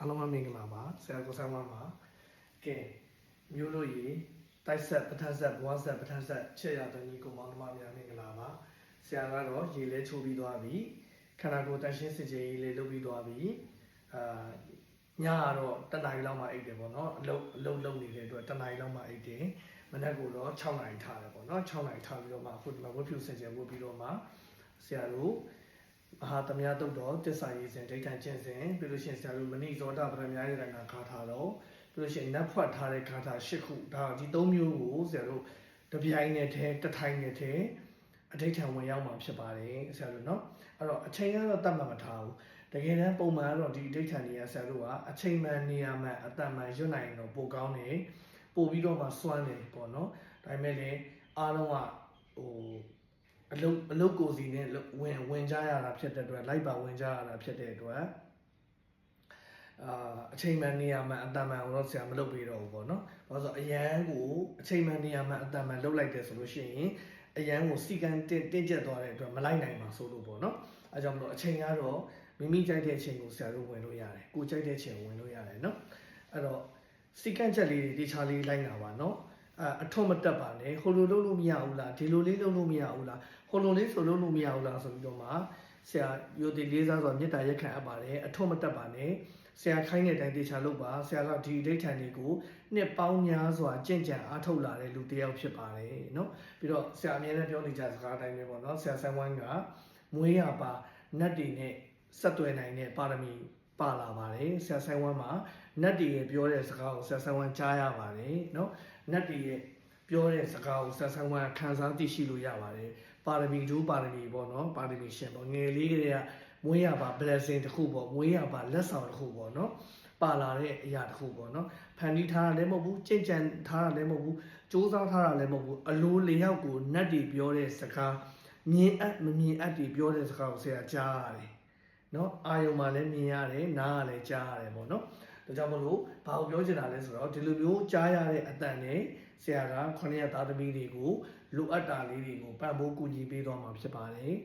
အားလုံးပဲမင်္ဂလာပါဆရာကိုဆိုင်ဝမ်းပါကဲမျိုးလို့ရေတိုက်ဆက်ပဋ္ဌဆက်ဘွားဆက်ပဋ္ဌဆက်ချက်ရတဲ့ညီကောင်မောင်နှမများမင်္ဂလာပါဆရာကတော့ရေလဲချိုးပြီးသွားပြီခန္ဓာကိုယ်တန်ရှင်းစစ်ကြေးလေးလုပ်ပြီးသွားပြီအာညကတော့တနင်္လာရီလောက်မှအိတ်တယ်ပေါ့နော်အလုပ်အလုပ်လုပ်နေတဲ့အတွက်တနင်္လာရီလောက်မှအိတ်တယ်မနက်ကတော့6နာရီထားတယ်ပေါ့နော်6နာရီထားပြီးတော့မှအခုဒီမှာဝတ်ဖြူစင်ကြယ်ဝတ်ပြီးတော့မှဆရာတို့ မဟာသမယတုတ်တော်တစ္ဆာရေးစဉ်ဒိဋ္ဌံကျင့်စဉ်ပြီးလို့ရှိရင်ဆရာတို့မဏိဇောတပရမယရေးတိုင်းကခါထားတော့ပြီးလို့ရှိရင်နတ်ဖွက်ထားတဲ့ခါထား၈ခုဒါဒီ၃မျိုးကိုဆရာတို့တပြိုင်နဲ့တည်းတစ်ထိုင်နဲ့တည်းအဋိဌံဝင်ရောက်မှာဖြစ်ပါတယ်ဆရာတို့เนาะအဲ့တော့အချိန်ကတော့တတ်မှတ်မထားဘူးတကယ်တမ်းပုံမှန်ကတော့ဒီအဋိဌံတွေကဆရာတို့ကအချိန်မှန်နေရာမှန်အတန်မှန်ရွတ်နိုင်တော့ပိုကောင်းတယ်ပို့ပြီးတော့မှစွမ်းတယ်ပေါ့နော်ဒါပေမဲ့လည်းအားလုံးကဟို အလုတ်အလုတ်ကိုစီနဲ့ဝင်ဝင် ် ကြရတာဖြစ်တဲ့အတွက်လိုက်ပါဝင်ကြရတာဖြစ်တဲ့အတွက်အာအချိန်မှန်နေရာမှန်အတန်မှန်ကိုတော့ဆရာမလုပ်ပေးတော့ဘူးပေါ့နော်။ဘာလို့ဆိုအရန်ကိုအချိန်မှန်နေရာမှန်အတန်မှန်လုပ်လိုက်တယ်ဆိုလို့ရှိရင်အရန်ကိုစီကံတင်းတင်းကျပ်သွားတဲ့အတွက်မလိုက်နိုင်ပါဆိုလို့ပေါ့နော်။အဲကြောင့်မလို့အချိန်ကတော့မိမိကြိုက်တဲ့အချိန်ကိုဆရာတို့ဝင်လို့ရတယ်။ကိုကြိုက်တဲ့အချိန်ဝင်လို့ရတယ်နော်။အဲ့တော့စီကံချက်လေးတွေတေချာလေးလိုက်နာပါနော်။ အအထွတ်မတက်ပါနဲ့ဟိုလိုလုပ်လို့မရဘူးလားဒီလိုလေးလုပ်လို့မရဘူးလားဟိုလိုလေးဆိုလုပ်လို့မရဘူးလားဆိုပြီးတော့မှဆရာရိုတီလေးစားစွာမေတ္တာရက်ခံအပ်ပါတယ်အထွတ်မတက်ပါနဲ့ဆရာခိုင်းတဲ့အတိုင်းတေချာလုပ်ပါဆရာကဒီဒိဋ္ဌံတွေကိုနှစ်ပေါင်းများစွာကြင့်ကြံအားထုတ်လာတဲ့လူတစ်ယောက်ဖြစ်ပါတယ်เนาะပြီးတော့ဆရာအမြဲတမ်းပြောနေကြစကားအတိုင်းပဲပေါ့เนาะဆရာဆန်းဝိုင်းကမွေးရပါနတ်တွေနဲ့ဆက်သွယ်နိုင်တဲ့ပါရမီပါလာပါတယ်ဆရာဆိုင်ဝမ်းမှာနတ်တွေရဲ့ပြောတဲ့စကားကိုဆရာဆိုင်ဝမ်းကြားရပါတယ်เนาะ နတ်ပြည်ရဲ့ပြောတဲ့စကားကိုဆန်းဆန်းဝါခံစားသိရှိလို့ရပါတယ်ပါရမီတို့ပါရမီပေါ့နော်ပါရမီရှင်ပေါ့ငယ်လေးကလေးကမွေးရပါ blessing တစ်ခုပေါ့မွေးရပါလက်ဆောင်တစ်ခုပေါ့နော်ပါလာတဲ့အရာတစ်ခုပေါ့နော်ဖန်တီးထားတာလည်းမဟုတ်ဘူးကြင်ကြံထားတာလည်းမဟုတ်ဘူးစူးစမ်းထားတာလည်းမဟုတ်ဘူးအလိုလျောက်ကိုနတ်တွေပြောတဲ့စကားမြင်အပ်မမြင်အပ်တွေပြောတဲ့စကားကိုဆရာကြားရတယ်နော်အာယုံမှာလည်းမြင်ရတယ်နားကလည်းကြားရတယ်ပေါ့နော် ဒါကြောင့်မလို့ဘာကိုပြောချင်တာလဲဆိုတော့ဒီလိုမျိုးကြားရတဲ့အတန်နဲ့ဆရာကခொနည်းသားသမီးတွေကိုလိုအပ်တာလေးတွေကိုပံ့ပိုးကူညီပေးသွားမှာဖြစ်ပါတယ်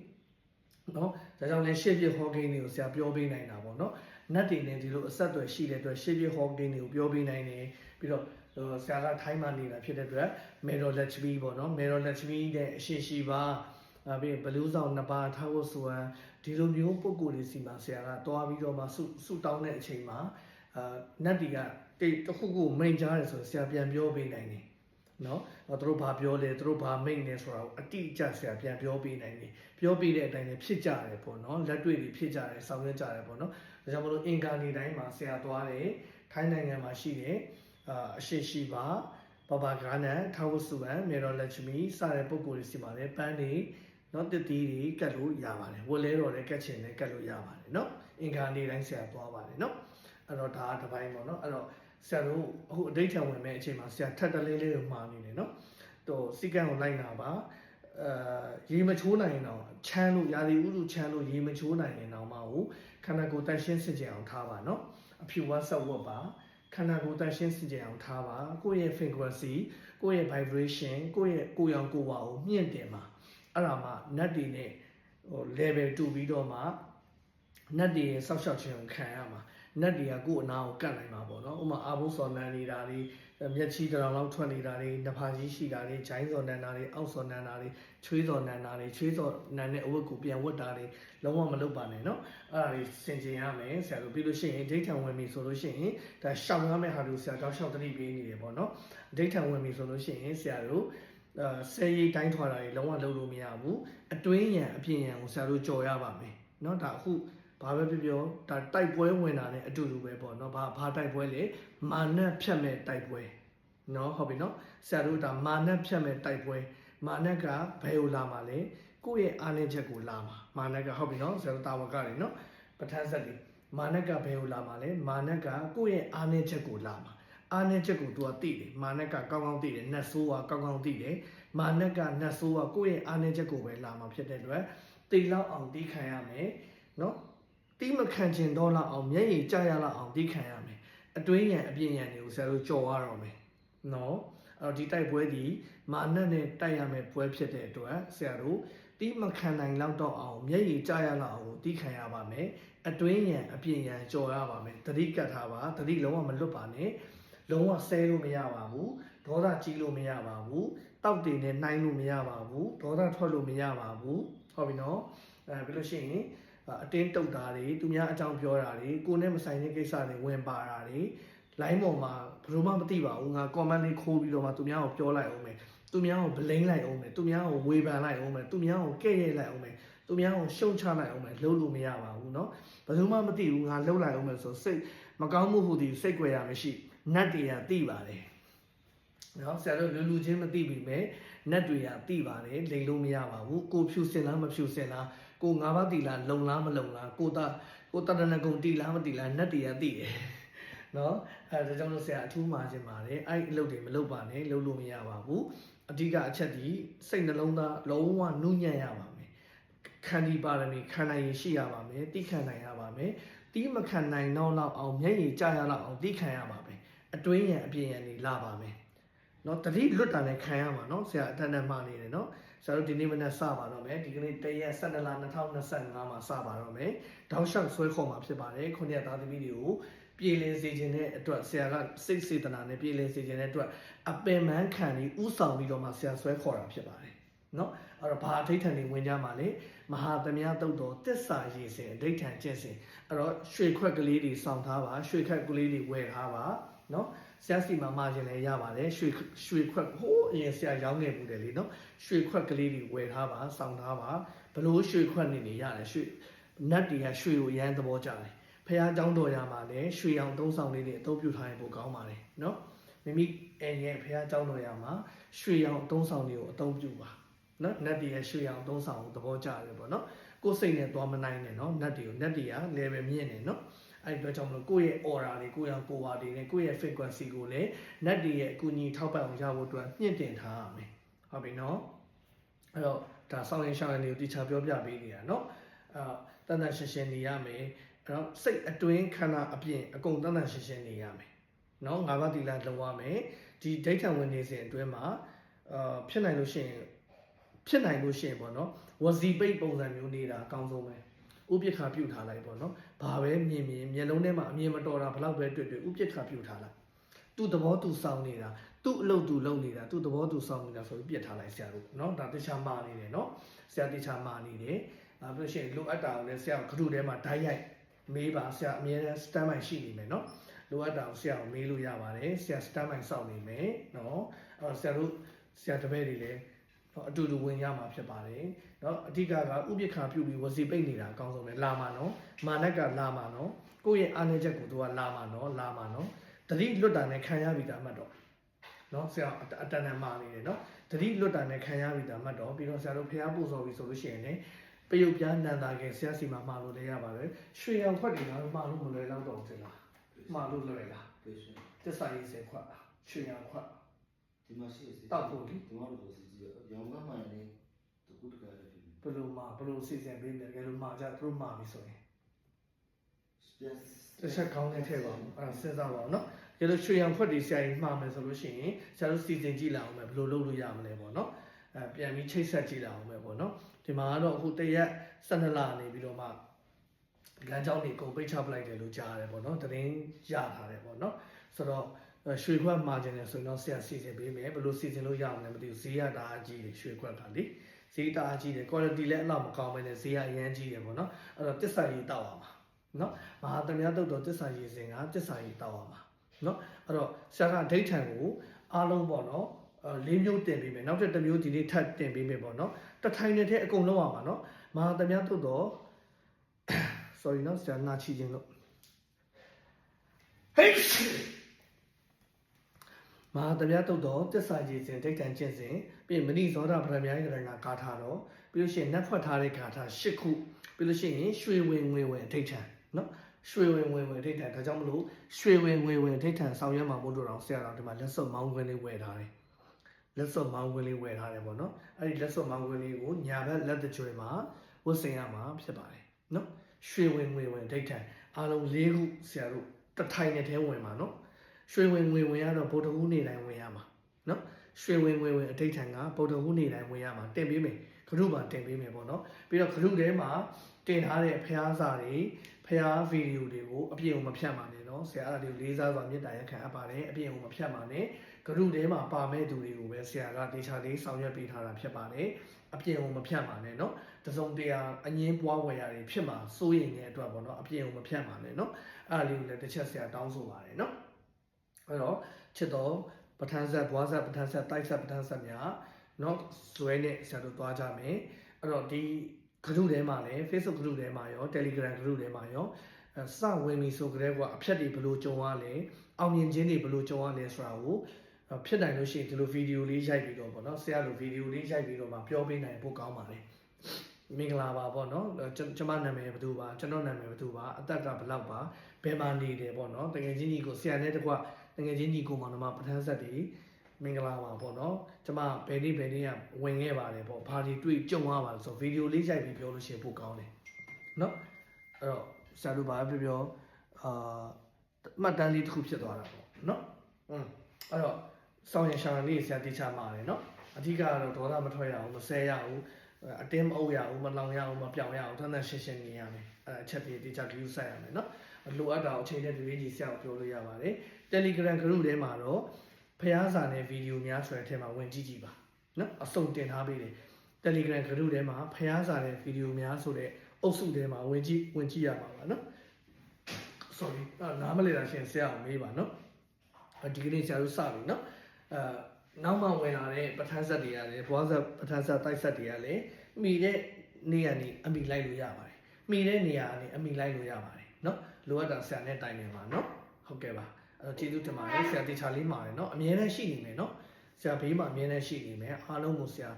နော်ဒါကြောင့်လည်းရှေ့ပြဟောကိန်းတွေကိုဆရာပြောပေးနိုင်တာပေါ့နော်နတ်တွေနဲ့ဒီလိုအဆက်အသွယ်ရှိတဲ့အတွက်ရှေ့ပြဟောကိန်းတွေကိုပြောပေးနိုင်တယ်ပြီးတော့ဟိုဆရာကထိုင်းမှနေတာဖြစ်တဲ့အတွက်မေရိုလက်ချမီပေါ့နော်မေရိုလက်ချမီတဲ့အရှိရှိပါအပြီးဘလူးဆောင်နှစ်ပါးထားဖို့ဆိုရင်ဒီလိုမျိုးပုံကိုယ်တွေစီမှာဆရာကတွားပြီးတော့မှဆုဆုတောင်းတဲ့အချိန်မှာ အာနတ်တွေကတိတ်တစ်ခုခုမိန်ကြားတယ်ဆိုဆရာပြန်ပြောပေးနိုင်တယ်နော်တော့သူတို့ဘာပြောလဲသူတို့ဘာမိတ်နေဆိုတာကိုအတိအကျဆရာပြန်ပြောပေးနိုင်တယ်ပြောပေးတဲ့အတိုင်းလည်းဖြစ်ကြတယ်ပေါ့နော်လက်တွေ့တွေဖြစ်ကြတယ်ဆောင်ရွက်ကြတယ်ပေါ့နော်ဒါကြောင့်မလို့အင်္ဂါနေတိုင်းမှာဆရာသွားတယ်ထိုင်းနိုင်ငံမှာရှိတယ်အာအရှိရှိပါဘဘာဂါနန်ထာဝစုဝံမေရောလက်ချမီစတဲ့ပုံကိုယ်တွေစီမှာလည်းပန်းနေနော်တတိတွေကတ်လို့ရပါတယ်ဝက်လဲတော်လည်းကတ်ချင်လည်းကတ်လို့ရပါတယ်နော်အင်္ဂါနေတိုင်းဆရာသွားပါတယ်နော် အဲ့တော့ဒါကတစ်ပိုင်းပေါ့နော်အဲ့တော့ဆရာတို့အခုအဋိဋ္ဌံဝင်မဲ့အချိန်မှာဆရာထပ်တလေးလေးကိုမှားနေတယ်နော်တော့စီကံကိုလိုက်နာပါအဲရေမချိုးနိုင်ရင်တော့ချမ်းလို့ရာသီဥတုချမ်းလို့ရေမချိုးနိုင်ရင်တော့မဟုတ်ခန္ဓာကိုယ်တန်ရှင်းစင်ကြယ်အောင်ထားပါနော်အဖြူဝတ်ဆက်ဝတ်ပါခန္ဓာကိုယ်တန်ရှင်းစင်ကြယ်အောင်ထားပါကိုယ့်ရဲ့ frequency ကိုယ့်ရဲ့ vibration ကိုယ့်ရဲ့ကိုယ်ရောင်ကိုယ်ဝါကိုမြင့်တင်ပါအဲ့ဒါမှနတ်တွေနဲ့ဟို level တူပြီးတော့မှနတ်တွေရဲ့စောက်ရှောက်ခြင်းကိုခံရမှာ နတ်တွေကကိုယ့်အနာကိုကတ်နိုင်မှာပေါ့နော်ဥပမာအာဘုစော်နန်နေတာတွေမျက်ချီတရောင်လောက်ထွက်နေတာတွေနှဖာကြီးရှိတာတွေဂျိုင်းစော်နန်တာတွေအောက်စော်နန်တာတွေချွေးစော်နန်တာတွေချွေးစော်နန်တဲ့အဝတ်ကိုပြန်ဝတ်တာတွေလုံးဝမလုပ်ပါနဲ့နော်အဲ့ဒါတွေစင်ကြင်ရမယ်ဆရာတို့ပြီးလို့ရှိရင်ဒိဋ္ဌံဝင်ပြီဆိုလို့ရှိရင်ဒါရှောင်ရမယ့်ဟာတို့ဆရာတောက်လျှောက်တတိပေးနေတယ်ပေါ့နော်ဒိဋ္ဌံဝင်ပြီဆိုလို့ရှိရင်ဆရာတို့အဲဆယ်ရီတိုင်းထွာတာတွေလုံးဝလုပ်လို့မရဘူးအတွင်းရန်အပြင်ရန်ကိုဆရာတို့ကြော်ရပါမယ်เนาะဒါအခု ဘာပဲဖြစ်ပြောဒါတိုက်ပွဲဝင်တာနဲ့အတူတူပဲပေါ့နော်ဘာဘာတိုက်ပွဲလဲမာနဖြတ်မဲ့တိုက်ပွဲနော်ဟုတ်ပြီနော်ဆရာတို့ဒါမာနဖြတ်မဲ့တိုက်ပွဲမာနကဘယ်ကိုလာမှာလဲကိုယ့်ရဲ့အားနည်းချက်ကိုလာမှာမာနကဟုတ်ပြီနော်ဆရာတို့တာဝကတွေနော်ပဋ္ဌာန်းဆက်တွေမာနကဘယ်ကိုလာမှာလဲမာနကကိုယ့်ရဲ့အားနည်းချက်ကိုလာမှာအားနည်းချက်ကို तू ကသိတယ်မာနကကောင်းကောင်းသိတယ်နတ်ဆိုးကကောင်းကောင်းသိတယ်မာနကနတ်ဆိုးကကိုယ့်ရဲ့အားနည်းချက်ကိုပဲလာမှာဖြစ်တဲ့အတွက်တိတ်လောက်အောင်တီးခံရမယ်နော် တီးမခံချင်တော့လောက်အောင်မျက်ရည်ကျရလောက်အောင်တီးခံရမယ်အတွင်းရန်အပြင်ရန်တွေကိုဆရာတို့ကြော်ရတော့မယ်နော်အဲ့တော့ဒီတိုက်ပွဲဒီမာနက်နဲ့တိုက်ရမယ်ပွဲဖြစ်တဲ့အတွက်ဆရာတို့တီးမခံနိုင်လောက်တော့အောင်မျက်ရည်ကျရလောက်အောင်တီးခံရပါမယ်အတွင်းရန်အပြင်ရန်ကြော်ရပါမယ်တတိကတ်ထားပါတတိလုံးဝမလွတ်ပါနဲ့လုံးဝဆဲလို့မရပါဘူးဒေါသကြီးလို့မရပါဘူးတောက်တင်နဲ့နှိုင်းလို့မရပါဘူးဒေါသထွက်လို့မရပါဘူးဟုတ်ပြီနော်အဲပြီးလို့ရှိရင် အတင်းတုတ်တာတွေသူများအကြောင်းပြောတာတွေကိုယ်နဲ့မဆိုင်တဲ့ကိစ္စတွေဝင်ပါတာတွေ line ပေါ်မှာဘယ်လိုမှမသိပါဘူးငါ comment လေးခိုးပြီးတော့မှသူများကိုပြောလိုက်အောင်မယ်သူများကို blame လိုက်အောင်မယ်သူများကိုဝေဖန်လိုက်အောင်မယ်သူများကိုကဲ့ရဲ့လိုက်အောင်မယ်သူများကိုရှုံချလိုက်အောင်မယ်လုပ်လို့မရပါဘူးเนาะဘယ်သူမှမသိဘူးငါလှုပ်လိုက်အောင်မယ်ဆိုစိတ်မကောင်းမှုဟူသည်စိတ်ကြွယ်ရမရှိနတ်တွေကသိပါတယ်နော်ဆရာတို့လူလူချင်းမသိပြီမဲ့နတ်တွေကသိပါတယ်လိန်လို့မရပါဘူးကိုဖြူစင်လားမဖြူစင်လား ကိုငါးပါးတီလားလုံလားမလုံလားကိုတာကိုတတနကုံတီလားမတီလားနတ်တွေကသိတယ်နော်အဲဒါကြောင့်လို့ဆရာအထူးမှာခြင်းပါတယ်အဲ့အလုပ်တွေမလုပ်ပါနဲ့လုပ်လို့မရပါဘူးအဓိကအချက်ဒီစိတ်နှလုံးသားလုံးဝနုညံ့ရပါမယ်ခန္ဒီပါရမီခန္ဓာရည်ရှိရပါမယ်တိခံနိုင်ရပါမယ်တီးမခံနိုင်တော့လောက်အောင်မျက်ရည်ကျရလောက်အောင်တိခံရပါမယ်အတွင်းရန်အပြင်ရန်နေလာပါမယ် နော်တတိလွတ်တာနဲ့ခံရမှာနော်ဆရာအတန်းတန်းမှနေတယ်နော်ဆရာတို့ဒီနေ့မနေ့စပါတော့မယ်ဒီကနေ့တရက်12လ2025မှာစပါတော့မယ်တောက်လျှောက်ဆွဲခေါ်မှာဖြစ်ပါတယ်ခုနှစ်သားသမီးတွေကိုပြည်လည်စေခြင်းတဲ့အတွက်ဆရာကစိတ်စေတနာနဲ့ပြည်လည်စေခြင်းတဲ့အတွက်အပင်ပန်းခံပြီးဥဆောင်ပြီးတော့မှဆရာဆွဲခေါ်တာဖြစ်ပါတယ်နော်အဲ့တော့ဘာအဋိဋ္ဌံတွေဝင်ကြမှာလဲမဟာသမယတုတ်တော်တစ္ဆာရည်စဉ်အဋိဋ္ဌံကျင့်စဉ်အဲ့တော့ရွှေခွက်ကလေးတွေစောင့်ထားပါရွှေခက်ကလေးတွေဝယ်ထားပါနော် ဆရာစီမှာမှာခြင်းလည်းရပါတယ်ရွှေရွှေခွက်ဟိုးအရင်ဆရာရောင်းခဲ့မှုတယ်လေနော်ရွှေခွက်ကလေးတွေဝယ်ထားပါစောင့်ထားပါဘလို့ရွှေခွက်နေနေရတယ်ရွှေနတ်တွေကရွှေကိုရမ်းသဘောကြတယ်ဖះเจ้าတော်ရမှာလည်းရွှေအောင်သုံးဆောင်လေးတွေအသုံးပြုထားရင်ပိုကောင်းပါတယ်နော်မိမိအဲရဲ့ဖះเจ้าတော်ရမှာရွှေအောင်သုံးဆောင်တွေကိုအသုံးပြုပါနော်နတ်တွေရဲ့ရွှေအောင်သုံးဆောင်ကိုသဘောကျတယ်ပေါ့နော်ကိုယ်စိတ်နဲ့သွားမနိုင်နဲ့နော်နတ်တွေကိုနတ်တွေက level မြင့်နေနော် အဲ့ဒီတော့ကြောင့်မလို့ကိုယ့်ရဲ့ aura တွေကိုယ့်ရဲ့ power တွေနဲ့ကိုယ့်ရဲ့ frequency ကိုလည်းနတ်တွေရဲ့အကူအညီထောက်ပံ့အောင်ရဖို့အတွက်မြင့်တင်ထားရမယ်ဟုတ်ပြီနော်အဲ့တော့ဒါဆောင်းရင်ရှောင်းရင်တွေကိုတိချာပြောပြပေးနေတာနော်အဲ့တန်တန်ရှင်းရှင်းနေရမယ်အဲ့တော့စိတ်အတွင်းခန္ဓာအပြင်အကုန်တန်တန်ရှင်းရှင်းနေရမယ်နော်ငါးပါးသီလလုံရမယ်ဒီဒိဋ္ဌံဝင်နေစဉ်အတွင်းမှာအာဖြစ်နိုင်လို့ရှိရင်ဖြစ်နိုင်လို့ရှိရင်ပေါ့နော်ဝစီပိတ်ပုံစံမျိုးနေတာအကောင်းဆုံးပဲ ဥပိ္ပခာပြုတ်ထားလိုက်ပေါ့နော်ဘာပဲမြင်မြင်မျက်လုံးထဲမှာအမြင်မတော်တာဘလောက်ပဲတွေ့တွေ့ဥပိ္ပခာပြုတ်ထားလိုက်သူ့သဘောသူစောင်းနေတာသူ့အလုပ်သူလုပ်နေတာသူ့သဘောသူစောင်းနေတာဆိုပြီးပြစ်ထားလိုက်ဆရာတို့နော်ဒါတခြားမှားနေတယ်နော်ဆရာတခြားမှားနေတယ်အဲပြီးလို့ရှိရင်လိုအပ်တာကိုလည်းဆရာကခရုထဲမှာဓာတ်ရိုက်မေးပါဆရာအမြဲတမ်း stand by ရှိနေမယ်နော်လိုအပ်တာကိုဆရာကိုမေးလို့ရပါတယ်ဆရာ stand by စောင့်နေမယ်နော်အဲတော့ဆရာတို့ဆရာတပည့်တွေလည်းတော့အတူတူဝင်ရမှာဖြစ်ပါတယ် နော်အဓိကကဥပိ္ပခာပြုပြီးဝစီပိတ်နေတာအကောင်းဆုံးပဲလာမှာနော်မာနကလာမှာနော်ကိုယ့်ရဲ့အာဏာချက်ကိုသူကလာမှာနော်လာမှာနော်တတိလွတ်တာနဲ့ခံရပြီတာမှတ်တော့နော်ဆရာအတဏ္ဍမာနေတယ်နော်တတိလွတ်တာနဲ့ခံရပြီတာမှတ်တော့ပြီးတော့ဆရာတို့ဖျားပို့ဆော်ပြီဆိုလို့ရှိရင်လည်းပယုတ်ပြားနန္တာကဆရာစီမှာမှာလို့လည်းရပါတယ်ရွှေရောင်ခွက်တွေကတော့မှာလို့မလွယ်တော့တော့တင်လားမှာလို့လွယ်လားတစ္ဆာရေးစေခွက်ရွှေရောင်ခွက်ဒီမှာရှိစေတောက်ဖို့လေဒီမှာလို့ဆိုစီရောင်ကမှန်နေတကူတကယ် ဘယ်လိုမှာဘယ်လိုစီစဉ်ပေးမလဲတကယ်လို့မှာကြသူတို့မှာပြီဆိုရင်ပြန်တစ်ချက်ကောင်းနေထည့်ပါဦးအဲ့ဒါစဉ်းစားပါဦးနော်ကျလို့ရွှေရောင်ခွက်တွေဆရာကြီးမှားမယ်ဆိုလို့ရှိရင်ဆရာတို့စီစဉ်ကြည့်လာအောင်မယ်ဘယ်လိုလုပ်လို့ရမလဲပေါ့နော်အဲပြန်ပြီးချိတ်ဆက်ကြည့်လာအောင်မယ်ပေါ့နော်ဒီမှာကတော့အခုတရက်12လနေပြီးတော့မှလမ်းကြောင်းတွေအကုန်ပိတ်ချပလိုက်တယ်လို့ကြားရတယ်ပေါ့နော်သတင်းရထားတယ်ပေါ့နော်ဆိုတော့ ရွှေခွက်မှာခြင်းတယ်ဆိုရင်တော့ဆရာစီစဉ်ပေးမယ်ဘယ်လိုစီစဉ်လို့ရမလဲမသိဘူးဈေးရတာအကြီးတယ်ရွှေခွက်ကလေဈေးတာအကြီးတယ် quality လည်းအလောက်မကောင်းဘဲနဲ့ဈေးကအရန်ကြီးတယ်ပေါ့နော်အဲ့တော့တစ္ဆာကြီးတောက်အောင်ပါနော်မဟာသမယတုတ်တော်တစ္ဆာကြီးစဉ်ကတစ္ဆာကြီးတောက်အောင်ပါနော်အဲ့တော့ဆရာကဒိဋ္ဌံကိုအားလုံးပေါ့နော်အဲလေးမျိုးတင်ပေးမယ်နောက်ထပ်တစ်မျိုးဒီနေ့ထပ်တင်ပေးမယ်ပေါ့နော်တထိုင်နဲ့တည်းအကုန်လုံးအောင်ပါနော်မဟာသမယတုတ်တော် sorry နော်ဆရာနာချီခြင်းလို့ဟေး မဟာသမယတုတ်တော်တစ္ဆာကြီးစဉ်ဒိဋ္ဌံကျင့်စဉ်ပြီးရင်မဏိဇောဒဗရမယရဏဂါထာတော်ပြီးလို့ရှိရင်နတ်ဖွက်ထားတဲ့ဂါထာ၈ခုပြီးလို့ရှိရင်ရွှေဝင်ငွေဝင်ဒိဋ္ဌံနော်ရွှေဝင်ငွေဝင်ဒိဋ္ဌံဒါကြောင့်မလို့ရွှေဝင်ငွေဝင်ဒိဋ္ဌံဆောင်ရွက်မှာမို့လို့တော့ဆရာတော်ဒီမှာလက်စွပ်မောင်းခွင်းလေးဝယ်ထားတယ်လက်စွပ်မောင်းခွင်းလေးဝယ်ထားတယ်ပေါ့နော်အဲ့ဒီလက်စွပ်မောင်းခွင်းလေးကိုညာဘက်လက်တကြွယ်မှာဝတ်ဆင်ရမှာဖြစ်ပါတယ်နော်ရွှေဝင်ငွေဝင်ဒိဋ္ဌံအားလုံး၄ခုဆရာတို့တစ်ထိုင်နဲ့ထဲဝင်မှာနော် ရွှေဝင်ငွေဝင်ရတော့ဗုဒ္ဓဟူးနေ့တိုင်းဝင်ရမှာနော်ရွှေဝင်ငွေဝင်အဋိဌံကဗုဒ္ဓဟူးနေ့တိုင်းဝင်ရမှာတင်ပေးမယ်ဂရုမှာတင်ပေးမယ်ပေါ့နော်ပြီးတော့ဂရုထဲမှာတင်ထားတဲ့ဖျားစာတွေဖျားဗီဒီယိုတွေကိုအပြည့်အဝမဖြတ်ပါနဲ့နော်ဆရာအားတွေကိုလေးစားစွာမေတ္တာရက်ခံအပ်ပါတယ်အပြည့်အဝမဖြတ်ပါနဲ့ဂရုထဲမှာပါမဲ့သူတွေကိုပဲဆရာကတေချာလေးဆောင်ရွက်ပေးထားတာဖြစ်ပါတယ်အပြည့်အဝမဖြတ်ပါနဲ့နော်တစုံတရာအငင်းပွားဝယ်ရာတွေဖြစ်မှာစိုးရိမ်နေတဲ့အတွက်ပေါ့နော်အပြည့်အဝမဖြတ်ပါနဲ့နော်အားလေးကိုလည်းတစ်ချက်ဆရာတောင်းဆိုပါတယ်နော် အဲ့တော့ချစ်တော်ပဋ္ဌာန်းဆက်ဘွားဆက်ပဋ္ဌာန်းဆက်တိုက်ဆက်ပဋ္ဌာန်းဆက်များနော်ဇွဲနဲ့ဆရာတို့သွားကြမယ်အဲ့တော့ဒီ group ထဲမှာလည်း Facebook group ထဲမှာရော Telegram group ထဲမှာရောစဝင်ပြီဆိုကြတဲ့ကအဖြတ်တွေဘလို့ကြုံရလဲအောင်မြင်ခြင်းတွေဘလို့ကြုံရလဲဆိုတာကိုဖြစ်နိုင်လို့ရှိရင်ဒီလိုဗီဒီယိုလေးရိုက်ပြီးတော့ပေါ့နော်ဆရာလိုဗီဒီယိုလေးရိုက်ပြီးတော့မှပြောပေးနိုင်ဖို့ကောင်းပါလေမင်္ဂလာပါပေါ့နော်ကျွန်မနာမည်ဘယ်သူပါကျွန်တော်နာမည်ဘယ်သူပါအသက်ကဘယ်လောက်ပါ ဘယ်မှာနေတယ်ပေါ့နော်တကယ်ချင်းကြီးကိုဆရာနဲ့တကွတကယ်ချင်းကြီးကိုမှတော့ပဋ္ဌာန်းဆက်တွေမင်္ဂလာပါပေါ့နော်ကျွန်မဘယ်နေ့ဘယ်နေ့ကဝင်ခဲ့ပါတယ်ပေါ့ဘာတွေတွေ့ကြုံရပါလဲဆိုဗီဒီယိုလေးရိုက်ပြီးပြောလို့ရှိရင်ပိုကောင်းတယ်နော်အဲ့တော့ဆရာတို့ဘာပဲပြောပြောအာမှတ်တမ်းလေးတစ်ခုဖြစ်သွားတာပေါ့နော်อืมအဲ့တော့စောင်းရရှာလေးဆရာတိချမှာတယ်နော်အဓိကကတော့ဒေါသမထွက်ရအောင်မဆဲရအောင်အတင်းမအုပ်ရအောင်မလောင်ရအောင်မပြောင်ရအောင်တန်းတန်းရှင်းရှင်းနေရမယ် အဲ့အချက်တွေတိကျ view ဆက်ရမယ်နော်လိုအပ်တာအချိန်နဲ့ဒီလေးကြီးဆရာကိုပြောလို့ရပါတယ် Telegram group ထဲမှာတော့ဖျားစာနဲ့ဗီဒီယိုများဆိုတဲ့အထက်မှာဝင်ကြည့်ကြည့်ပါနော်အစုံတင်ထားပေးတယ် Telegram group ထဲမှာဖျားစာနဲ့ဗီဒီယိုများဆိုတဲ့အုပ်စုထဲမှာဝင်ကြည့်ဝင်ကြည့်ရပါပါနော် sorry အာနားမလဲတာရှင်ဆရာကိုမေးပါနော်ဒီကနေ့ဆရာတို့စပြီနော်အဲနောက်မှဝင်လာတဲ့ပဋ္ဌာန်းဆက်တွေကလည်းဘွားဆက်ပဋ္ဌာန်းဆက်တိုက်ဆက်တွေကလည်းမိတဲ့နေရာနေအမိလိုက်လို့ရပါတယ် မိတဲ့နေရာကနေအမိလိုက်လို့ရပါတယ်နော်လိုအပ်တာဆရာနဲ့တိုင်နေပါနော်ဟုတ်ကဲ့ပါအဲ့တော့ကျေးဇူးတင်ပါတယ်ဆရာတေချာလေးမှာတယ်နော်အမြဲတမ်းရှိနေမယ်နော်ဆရာဘေးမှာအမြဲတမ်းရှိနေမယ်အားလုံးကိုဆရာ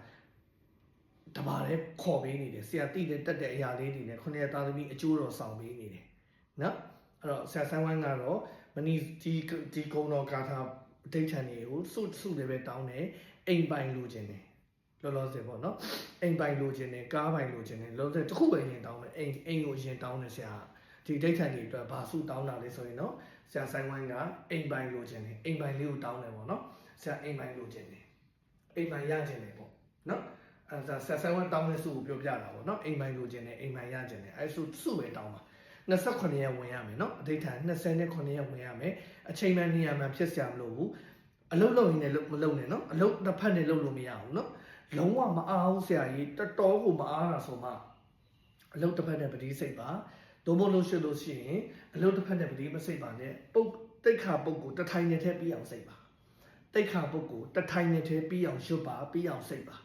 တပါးလည်းခေါ်ပေးနေတယ်ဆရာတိတဲ့တက်တဲ့အရာလေးတွေနဲ့ခုနှစ်သားသမီးအကျိုးတော်ဆောင်ပေးနေတယ်နော်အဲ့တော့ဆရာဆန်းဝိုင်းကတော့မနီဒီဒီကုံတော်ကာထာအဋိဋ္ဌာန်တွေကိုစုစုလည်းပဲတောင်းတယ်အိမ်ပိုင်လိုချင်တယ် လောလောဆယ်ပေါ့နော်အိမ်ပိုင်လိုချင်တယ်ကားပိုင်လိုချင်တယ်လောလောဆယ်တစ်ခုပဲရင်တောင်းတယ်အိမ်အိမ်ကိုရင်တောင်းတယ်ဆရာဒီဒိဋ္ဌာန်တွေအတွက်ဘာစုတောင်းတာလဲဆိုရင်တော့ဆရာဆိုင်ဝိုင်းကအိမ်ပိုင်လိုချင်တယ်အိမ်ပိုင်လေးကိုတောင်းတယ်ပေါ့နော်ဆရာအိမ်ပိုင်လိုချင်တယ်အိမ်ပိုင်ရချင်တယ်ပေါ့နော်အဲဒါဆက်ဆိုင်ဝိုင်းတောင်းတဲ့စုကိုပြောပြတာပေါ့နော်အိမ်ပိုင်လိုချင်တယ်အိမ်ပိုင်ရချင်တယ်အဲစုစုပဲတောင်းပါ28ရက်ဝင်ရမယ်เนาะအဋိဌာန်29ရက်ဝင်ရမယ်အချိန်မှနေရာမှဖြစ်စရာမလိုဘူးအလုတ်လုံရင်လည်းမလုံနဲ့เนาะအလုတ်တစ်ဖက်နဲ့လုံလို့မရဘူးเนาะ လုံးဝမအားဘူးဆရာကြီးတတော်ကိုမအားတာဆိုမှအလုတ်တစ်ဖက်နဲ့ပတိစိတ်ပါဒုမို့လို့ရှိလို့ရှိရင်အလုတ်တစ်ဖက်နဲ့ပတိမစိတ်ပါနဲ့ပုတ်တိတ်ခါပုတ်ကိုတထိုင်နဲ့ထည့်ပြီးအောင်စိတ်ပါတိတ်ခါပုတ်ကိုတထိုင်နဲ့ထည့်ပြီးအောင်ရွတ်ပါပြီးအောင်စိတ်ပါ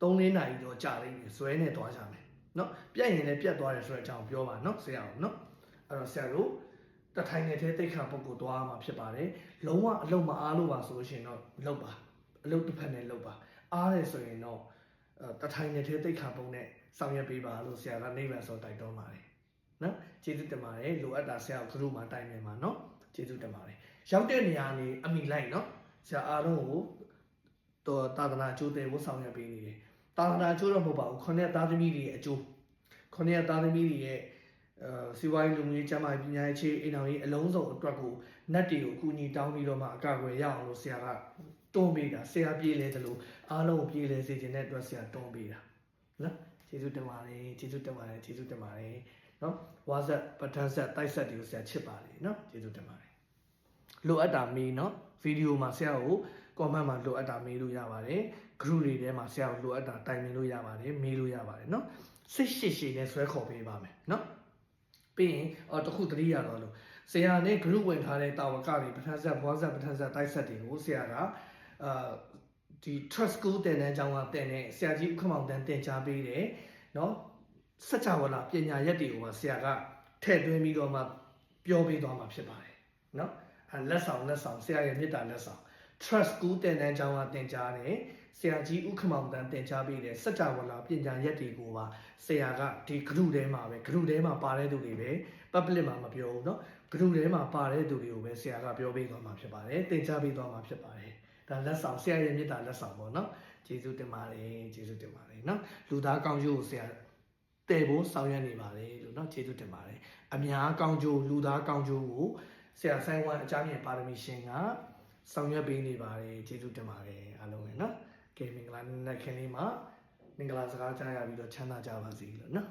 ၃၄နာရီတော့ကြာလိမ့်မယ်ဇွဲနဲ့သွားကြမယ်နော်ပြက်ရင်လည်းပြက်သွားတယ်ဆိုတဲ့အကြောင်းပြောပါနော်ဆရာအောင်နော်အဲ့တော့ဆရာတို့တထိုင်နေတဲ့တိတ်ခါပုဂ္ဂိုလ်သွားမှာဖြစ်ပါတယ်လုံးဝအလုံးမအားလို့ပါဆိုလို့ရှင်တော့လုပ်ပါအလုံးတစ်ဖက်နဲ့လုပ်ပါ အားတယ်ဆိုရင်တော့တထိုင်နေတဲ့တိတ်ခါပုံနဲ့ဆောင်ရွက်ပေးပါလို့ဆရာကနိဗ္ဗာန်ဆိုတိုက်တွန်းပါတယ်နော်ကျေးဇူးတင်ပါတယ်လိုအပ်တာဆရာကဂရုမှာတိုင်မြင်ပါနော်ကျေးဇူးတင်ပါတယ်ရောက်တဲ့နေရာနေအမိလိုက်နော်ဆရာအားလုံးကိုတော့သာသနာအကျိုးတဲ့ကိုဆောင်ရွက်ပေးနေတယ်တာသနာအကျိုးတော့မဟုတ်ပါဘူးခொနှစ်သားသမီးတွေရဲ့အကျိုးခொနှစ်သားသမီးတွေရဲ့အဲစီးပွားရေးလူမျိုးရေးကျန်းမာရေးပညာရေးခြေအိမ်တော်ရေးအလုံးစုံအတွက်ကိုနတ်တွေကိုအကူအညီတောင်းပြီးတော့မှအကာအကွယ်ရအောင်လို့ဆရာက တွန်းပေးတာဆရာပြေးလဲသလိုအားလုံးပြေးလဲစေခြင်းနဲ့အတွက်ဆရာတွန်းပေးတာနော်ကျေးဇူးတင်ပါတယ်ကျေးဇူးတင်ပါတယ်ကျေးဇူးတင်ပါတယ်နော်ဝါဇက်ပဋ္ဌာန်းဆက်တိုက်ဆက်တွေကိုဆရာချစ်ပါလေနော်ကျေးဇူးတင်ပါတယ်လိုအပ်တာမေးနော်ဗီဒီယိုမှာဆရာကို comment မှာလိုအပ်တာမေးလို့ရပါတယ် group တွေထဲမှာဆရာကိုလိုအပ်တာတိုင်ပင်လို့ရပါတယ်မေးလို့ရပါတယ်နော်စစ်ရှိရှိနဲ့ဆွဲခေါ်ပေးပါမယ်နော်ပြီးရင်အော်တခုတတိယတော့လို့ဆရာနဲ့ group ဝင်ထားတဲ့တာဝကတွေပဋ္ဌာန်းဆက်ဘွားဆက်ပဋ္ဌာန်းဆက်တိုက်ဆက်တွေကိုဆရာက အာဒီ trust school တင်တဲ့အကြောင်းကတင်တဲ့ဆရာကြီးဥက္ကမောင်တန်းတင် जा ပေးတယ်เนาะစัจ java လာပညာရက်တွေကိုမှဆရာကထည့်သွင်းပြီးတော့မှပြောပေးသွားမှာဖြစ်ပါတယ်เนาะအဲလက်ဆောင်လက်ဆောင်ဆရာရဲ့မေတ္တာလက်ဆောင် trust school တင်တဲ့အကြောင်းကတင်ကြားတယ်ဆရာကြီးဥက္ကမောင်တန်းတင်ကြားပေးတယ်စัจ java လာပညာရက်တွေကိုပါဆရာကဒီ group ထဲမှာပဲ group ထဲမှာပါတဲ့သူတွေပဲ public မှာမပြောဘူးเนาะ group ထဲမှာပါတဲ့သူတွေကိုပဲဆရာကပြောပေးသွားမှာဖြစ်ပါတယ်တင်ကြားပေးသွားမှာဖြစ်ပါတယ် ဒါလက်ဆောင်ဆရာရဲ့မေတ္တာလက်ဆောင်ပေါ့နော်ဂျေစုတင်ပါတယ်ဂျေစုတင်ပါတယ်နော်လူသားကောင်းကျိုးကိုဆရာတည်ဖို့ဆောင်ရွက်နေပါတယ်လို့နော်ဂျေစုတင်ပါတယ်အများကောင်းကျိုးလူသားကောင်းကျိုးကိုဆရာဆိုင်ဝမ်အကြောင်းပြန်ပါရမီရှင်ကဆောင်ရွက်ပေးနေပါတယ်ဂျေစုတင်ပါတယ်အားလုံးပဲနော်ကဲမင်္ဂလာနေ့ခင်းလေးမှာမင်္ဂလာစကားကြားရပြီးတော့ချမ်းသာကြပါစေလို့နော်